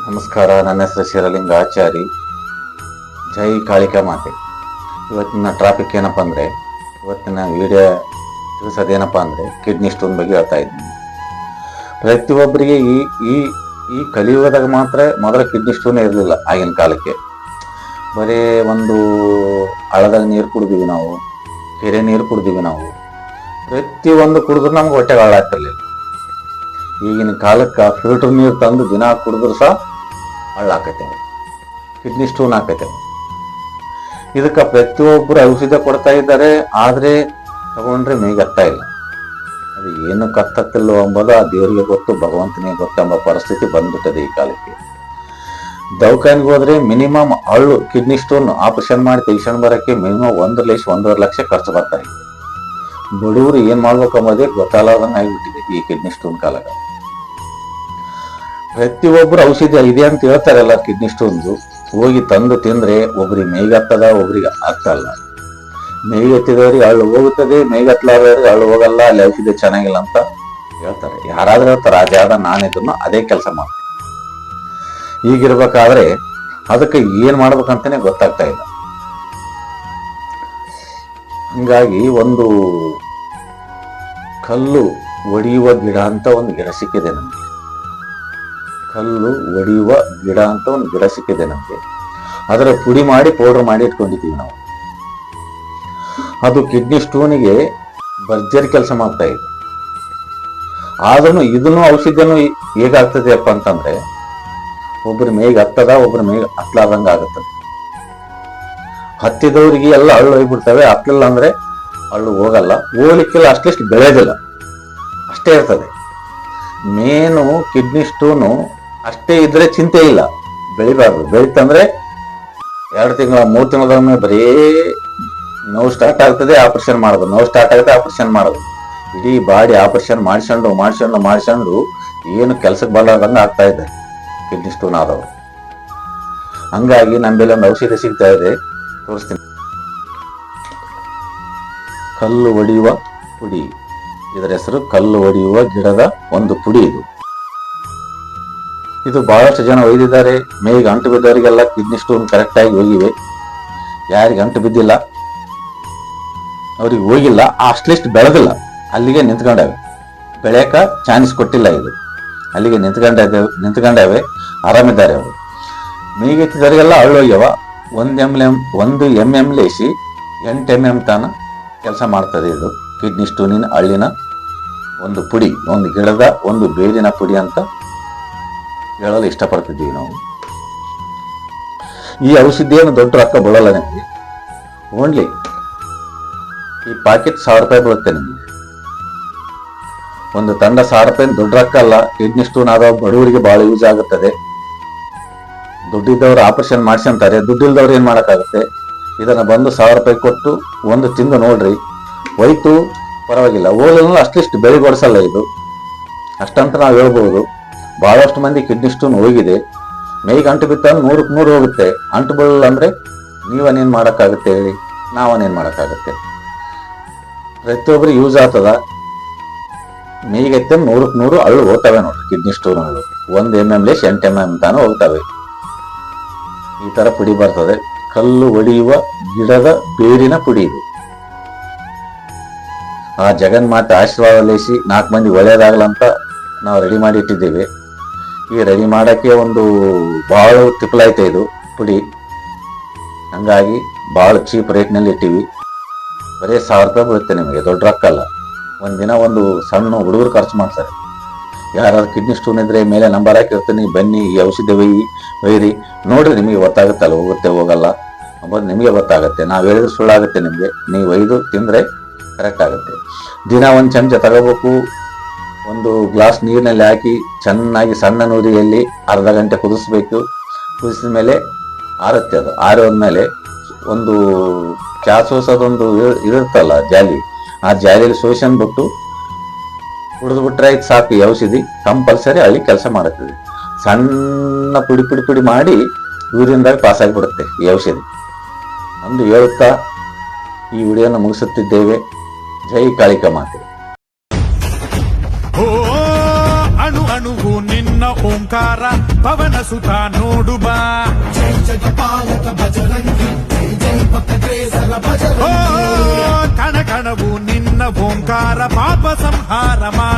ನಮಸ್ಕಾರ, ನನ್ನ ಹೆಸರು ಶಿರಲಿಂಗ ಆಚಾರಿ. ಜೈ ಕಾಳಿಕಾ ಮಾತೆ. ಇವತ್ತಿನ ಟ್ರಾಫಿಕ್ ಏನಪ್ಪ ಅಂದರೆ, ಇವತ್ತಿನ ವಿಡಿಯೋ ತಿಳಿಸೋದೇನಪ್ಪ ಅಂದರೆ ಕಿಡ್ನಿ ಸ್ಟೋನ್ ಬಗ್ಗೆ ಹೇಳ್ತಾ ಇದ್ದೀನಿ. ಪ್ರತಿಯೊಬ್ಬರಿಗೆ ಈ ಈ ಈ ಕಲಿಯುಗದಾಗ ಮಾತ್ರ ಮೊದಲ ಕಿಡ್ನಿ ಸ್ಟೋನ್ ಇರಲಿಲ್ಲ ಆಗಿನ ಕಾಲಕ್ಕೆ. ಬರೀ ಒಂದು ಹಳದಾಗ ನೀರು ಕುಡಿದೀವಿ ನಾವು, ಕೆರೆ ನೀರು ಕುಡಿದೀವಿ ನಾವು. ಪ್ರತಿಯೊಂದು ಕುಡಿದ್ರೂ ನಮ್ಗೆ ಹೊಟ್ಟೆಗೆ ಹಾಳಾಗ್ತಿರ್ಲಿಲ್ಲ ಈಗಿನ ಕಾಲಕ್ಕೆ ಫಿಲ್ಟರ್ ನೀರು ತಂದು ದಿನ ಕುಡಿದ್ರು ಸಹ ಹಳ್ಳಾಕತ್ತೇವೆ ಕಿಡ್ನಿ ಸ್ಟೋನ್ ಆಕತೆ ಇದಕ್ಕೆ ಪ್ರತಿಯೊಬ್ಬರು ಔಷಧ ಕೊಡ್ತಾ ಇದ್ದಾರೆ, ಆದರೆ ತಗೊಂಡ್ರೆ ಮೇಗತ್ತಾ ಇಲ್ಲ. ಅದು ಏನು ಕತ್ತತ್ತಿಲ್ಲೋ ಎಂಬುದು ಆ ದೇವರಿಗೆ ಗೊತ್ತು, ಭಗವಂತನಿಗೆ ಗೊತ್ತು ಎಂಬ ಪರಿಸ್ಥಿತಿ ಬಂದ್ಬಿಟ್ಟದೆ ಈ ಕಾಲಕ್ಕೆ. ದವಾಖಾನಿಗೆ ಹೋದ್ರೆ ಮಿನಿಮಮ್ ಅಳ್ಳು ಕಿಡ್ನಿ ಸ್ಟೋನ್ ಆಪರೇಷನ್ ಮಾಡಿ ತೆಗಿಸ್ಕೊಂಡು ಬರೋಕ್ಕೆ ಮಿನಿಮಮ್ ಒಂದು ಲಕ್ಷ, ಒಂದೂವರೆ ಲಕ್ಷ ಖರ್ಚು ಬರ್ತಾ ಬಡವರು ಏನು ಮಾಡ್ಬೇಕು ಅಂಬೋದೇ ಗೊತ್ತಾಗದಂಗೆ ಆಗಿಬಿಟ್ಟಿದೆ ಈ ಕಿಡ್ನಿ ಸ್ಟೋನ್ ಕಾಲಾಗ ಪ್ರತಿಯೊಬ್ಬರು ಔಷಧಿ ಇದೆ ಅಂತ ಹೇಳ್ತಾರಲ್ಲ ಕಿಡ್ನಿ ಸ್ಟೋನ್ದು ಹೋಗಿ ತಂದು ತಿಂದ್ರೆ ಒಬ್ರಿಗೆ ಮೇಗತ್ತದ, ಒಬ್ರಿಗೆ ಆಗ್ತಲ್ಲ. ಮೇಗತ್ತಿದವ್ರಿಗೆ ಅಳು ಹೋಗುತ್ತದೆ, ಮೇಗತ್ತಲಾದವ್ರಿಗೆ ಅಳು ಹೋಗಲ್ಲ, ಅಲ್ಲಿ ಔಷಧಿ ಚೆನ್ನಾಗಿಲ್ಲ ಅಂತ ಹೇಳ್ತಾರೆ. ಯಾರಾದ್ರೂ ಹೇಳ್ತಾರೆ, ಆ ಜಾಗ ನಾನಿದ್ದನ್ನು ಅದೇ ಕೆಲಸ ಮಾಡ್ತೀನಿ. ಈಗಿರ್ಬೇಕಾದ್ರೆ ಅದಕ್ಕೆ ಏನ್ ಮಾಡ್ಬೇಕಂತಾನೆ ಗೊತ್ತಾಗ್ತಾ ಇಲ್ಲ. ಹಂಗಾಗಿ ಒಂದು ಕಲ್ಲು ಒಡೆಯುವ ಗಿಡ ಅಂತ ಒಂದು ಗಿಡ ಸಿಕ್ಕಿದೆ ನಮಗೆ. ಕಲ್ಲು ಒಡೆಯುವ ಗಿಡ ಅಂತ ಒಂದು ಗಿಡ ಸಿಕ್ಕಿದೆ ನಮಗೆ. ಅದರ ಪುಡಿ ಮಾಡಿ ಪೌಡರ್ ಮಾಡಿ ಇಟ್ಕೊಂಡಿದ್ದೀವಿ ನಾವು. ಅದು ಕಿಡ್ನಿ ಸ್ಟೋನಿಗೆ ಭರ್ಜರಿ ಕೆಲಸ ಮಾಡ್ತಾ ಇದೆ. ಆದ್ರೂ ಇದನ್ನು ಔಷಧಿಯನ್ನು ಹೇಗಾಗ್ತದೆಯಪ್ಪ ಅಂತಂದ್ರೆ ಒಬ್ಬರ ಮೇಗ್ ಹತ್ತದ ಒಬ್ಬರ ಮೇಗ್ ಹತ್ಲಾರ್ದಂಗ ಆಗುತ್ತದೆ ಹತ್ತಿದವರಿಗೆ ಎಲ್ಲ ಹಳ್ಳು ಹೋಗ್ಬಿಡ್ತವೆ ಹತ್ತಲಿಲ್ಲ ಅಂದ್ರೆ ಹಳ್ಳು ಹೋಗಲ್ಲ. ಹೋಗ್ಲಿಕ್ಕೆಲ್ಲ ಅಷ್ಟಿಷ್ಟು ಬೆಳೆಯೋದಿಲ್ಲ ಅಷ್ಟೇ ಇರ್ತದೆ. ಮೇನು ಕಿಡ್ನಿ ಸ್ಟೋನು ಅಷ್ಟೇ ಇದ್ರೆ ಚಿಂತೆ ಇಲ್ಲ. ಬೆಳಿಬಾರ್ದು. ಬೆಳಿತಂದ್ರೆ ಎರಡು ತಿಂಗಳ, ಮೂರು ತಿಂಗಳೊಮ್ಮೆ ಬರೀ ನೋವು ಸ್ಟಾರ್ಟ್ ಆಗ್ತದೆ ಆಪರೇಷನ್ ಮಾಡೋದು. ನೋವು ಸ್ಟಾರ್ಟ್ ಆಗುತ್ತೆ ಆಪರೇಷನ್ ಮಾಡೋದು. ಇಡೀ ಬಾಡಿ ಆಪರೇಷನ್ ಮಾಡಿಸ್ಕೊಂಡು ಮಾಡಿಸ್ಕೊಂಡು ಮಾಡಿಸ್ಕೊಂಡು ಏನು ಕೆಲಸಕ್ಕೆ ಬರಲಾರ್ದಂಗೆ ಆಗ್ತಾ ಇದೆ. ಕಿಡ್ನಿ ಸ್ಟೋನ್ ಆದವರು. ಹಂಗಾಗಿ ನಮ್ಮೆಲ್ಲ ಒಂದು ಔಷಧಿ ಸಿಗ್ತಾ ಇದೆ. ತೋರಿಸ್ತೀನಿ. ಕಲ್ಲು ಒಡೆಯುವ ಪುಡಿ. ಇದರ ಹೆಸರು ಕಲ್ಲು ಒಡೆಯುವ ಗಿಡದ ಒಂದು ಪುಡಿ ಇದು. ಇದು ಬಹಳಷ್ಟು ಜನ ಒಯ್ದಿದ್ದಾರೆ. ಮೇಗೆ ಅಂಟು ಬಿದ್ದವರಿಗೆಲ್ಲ ಕಿಡ್ನಿ ಸ್ಟೋನ್ ಕರೆಕ್ಟ್ ಆಗಿ ಹೋಗಿವೆ ಯಾರಿಗೆ ಅಂಟು ಬಿದ್ದಿಲ್ಲ, ಅವ್ರಿಗೆ ಹೋಗಿಲ್ಲ ಅಷ್ಟಲಿಷ್ಟು ಬೆಳೆದಿಲ್ಲ. ಅಲ್ಲಿಗೆ ನಿಂತ್ಕೊಂಡವೆ. ಬೆಳೆಯಕ ಚಾನ್ಸ್ ಕೊಟ್ಟಿಲ್ಲ ಇದು. ಅಲ್ಲಿಗೆ ನಿಂತ್ಕೊಂಡ ನಿಂತ್ಕೊಂಡವೆ. ಆರಾಮಿದ್ದಾರೆ ಅವರು. ಮೇಗೆತ್ತಿದವರಿಗೆಲ್ಲ ಹೋಗ್ಯವ ಒಂದು ಎಂ ಎಂ ಒಂದು ಎಂ ಎಂ ಲೇಸಿ ಎಂಟು ಎಂ ಎಂ ತಾನ ಕೆಲಸ ಮಾಡ್ತದೆ ಇದು. ಕಿಡ್ನಿ ಸ್ಟೋನಿನ ಹಳ್ಳಿನ ಒಂದು ಪುಡಿ, ಒಂದು ಗಿಡದ ಒಂದು ಬೇರಿನ ಪುಡಿ ಅಂತ ಹೇಳಲು ಇಷ್ಟಪಡ್ತಿದ್ದೀವಿ ನಾವು. ಈ ಔಷಧಿ ಏನು ದೊಡ್ಡ ರೊಕ್ಕ ಬೀಳಲ್ಲ ನಿಮಗೆ? ಓನ್ಲಿ ಈ ಪಾಕೆಟ್ ಸಾವಿರ ರೂಪಾಯಿ ಬೀಳುತ್ತೆ ನಿಮಗೆ. ಒಂದು ತಂಡ ಸಾವಿರ ರೂಪಾಯಿ ದೊಡ್ಡ ರೊಕ್ಕ ಅಲ್ಲ, ಕಿಡ್ನಿ ಸ್ಟೋನ್ ಬಡವರಿಗೆ ಬಹಳ ಯೂಸ್ ಆಗುತ್ತದೆ. ದುಡ್ಡಿದ್ದವರು ಆಪರೇಷನ್ ಮಾಡ್ಸ್ಕೊಂತಾರೆ ದುಡ್ಡಿಲ್ದವ್ರು ಏನು ಮಾಡೋಕ್ಕಾಗುತ್ತೆ? ಇದನ್ನು ಬಂದು ಸಾವಿರ ರೂಪಾಯಿ ಕೊಟ್ಟು ಒಂದು ತಿಂದು ನೋಡ್ರಿ. ಹೋಯ್ತು, ಪರವಾಗಿಲ್ಲ. ಹೋಗಲು ಅಷ್ಟಿಷ್ಟು ಬೆಳಿಗ್ಗೆ ಕೊಡಿಸಲ್ಲ ಇದು. ಅಷ್ಟಂತ ನಾವು ಹೇಳ್ಬೋದು. ಬಹಳಷ್ಟು ಮಂದಿ ಕಿಡ್ನಿ ಸ್ಟೋನ್ ಹೋಗಿದೆ ಮೈಗೆ ಅಂಟು ಬಿತ್ತ ನೂರಕ್ಕೆ ನೂರು ಹೋಗುತ್ತೆ. ಅಂಟು ಬೀಳಲ್ಲ ಅಂದರೆ ನೀವನ್ನೇನು ಮಾಡೋಕ್ಕಾಗುತ್ತೆ ಹೇಳಿ? ನಾವನ್ನೇನು ಮಾಡೋಕ್ಕಾಗುತ್ತೆ? ಪ್ರತಿಯೊಬ್ಬರು ಯೂಸ್ ಆಗ್ತದ. ಮೇಗೈತೆ ನೂರಕ್ಕೆ ನೂರು ಅಳ್ಳು ಹೋಗ್ತವೆ ನೋಡಿ ಕಿಡ್ನಿ ಸ್ಟೋನ್ಗಳು ಒಂದು ಎಂ ಎಂ ಲೇಸ್ ಎಂಟು ಎಂ ಎಂ ತಾನು ಹೋಗ್ತವೆ. ಈ ಥರ ಪುಡಿ ಬರ್ತದೆ. ಕಲ್ಲು ಒಡೆಯುವ ಗಿಡದ ಬೇರಿನ ಪುಡಿ ಇದು. ಆ ಜಗನ್ಮಾತೆ ಆಶೀರ್ವಾದ ಲೇಸಿ ನಾಲ್ಕು ಮಂದಿ ಒಳ್ಳೆಯದಾಗಲ್ಲ ಅಂತ ನಾವು ರೆಡಿ ಮಾಡಿ ಇಟ್ಟಿದ್ದೇವೆ. ಈ ರೆಡಿ ಮಾಡೋಕ್ಕೆ ಒಂದು ಭಾಳ ತಿಪ್ಪಲಾಯ್ತೆ ಇದು, ಪುಡಿ. ಹಂಗಾಗಿ ಭಾಳ ಚೀಪ್ ರೇಟ್ನಲ್ಲಿ ಇಟ್ಟೀವಿ. ಬರೀ ಸಾವಿರ ರೂಪಾಯಿ ಬೀಳುತ್ತೆ ನಿಮಗೆ, ದೊಡ್ಡ ರೊಕ್ಕ ಅಲ್ಲ. ದಿನ ಒಂದು ಸಣ್ಣ ಹುಡುಗರು ಖರ್ಚು ಮಾಡ್ತಾರೆ. ಯಾರಾದ್ರು ಕಿಡ್ನಿ ಸ್ಟೋನ್ ಇದ್ರೆ ಮೇಲೆ ನಂಬರ್ ಹಾಕಿರ್ತೀನಿ ಬನ್ನಿ, ಈ ಔಷಧಿ ಒಯ್ಯಿ, ಒಯ್ಯಿರಿ. ನೋಡ್ರಿ ನಿಮಗೆ ಗೊತ್ತಾಗುತ್ತಲ್ಲ, ಹೋಗುತ್ತೆ, ಹೋಗಲ್ಲ. ಅಂಬೋದು ನಿಮಗೆ ಗೊತ್ತಾಗುತ್ತೆ. ನಾವು ಹೇಳಿದ್ರೆ ಸುಳ್ಳಾಗುತ್ತೆ ನಿಮಗೆ. ನೀವು ಒಯ್ದು ತಿಂದರೆ ಕರೆಕ್ಟ್ ಆಗುತ್ತೆ. ದಿನ ಒಂದು ಚಮಚ ತಗೋಬೇಕು ಒಂದು ಗ್ಲಾಸ್ ನೀರಿನಲ್ಲಿ ಹಾಕಿ ಚೆನ್ನಾಗಿ ಸಣ್ಣ ನೂರಿಯಲ್ಲಿ ಅರ್ಧ ಗಂಟೆ ಕುದಿಸ್ಬೇಕು. ಕುದಿಸಿದ ಮೇಲೆ ಆರುತ್ತೆ ಅದು. ಆರೋದ್ಮೇಲೆ ಒಂದು ಚಾ ಸೋಸೋದೊಂದು ಇರ್- ಇರುತ್ತಲ್ಲ ಜಾಲಿ. ಆ ಜಾಲಿಯಲ್ಲಿ ಸೋಸನ್ಬಿಟ್ಟು ಕುಡಿದ್ಬಿಟ್ರೆ ಆಯ್ತು ಸಾಕು ಈ ಔಷಧಿ. ಕಂಪಲ್ಸರಿ ಅಲ್ಲಿ ಕೆಲಸ ಮಾಡುತ್ತದೆ ಸಣ್ಣ ಪುಡಿ ಪುಡಿ ಪುಡಿ ಮಾಡಿ ಯೂರಿನ್ದಾಗ ಪಾಸ್ ಆಗಿಬಿಡುತ್ತೆ ಈ ಔಷಧಿ. ಅಂದು ಹೇಳುತ್ತಾ ಈ ವಿಡಿಯೋನ ಮುಗಿಸುತ್ತಿದ್ದೇವೆ. ಜೈ ಕಾಳಿಕ ಮಾತೆ. ఓ అణు అణువు నిన్న ఓంకార పవన సుత నోడుబా. కణ కణవు నిన్న ఓంకార పాప సంహార మా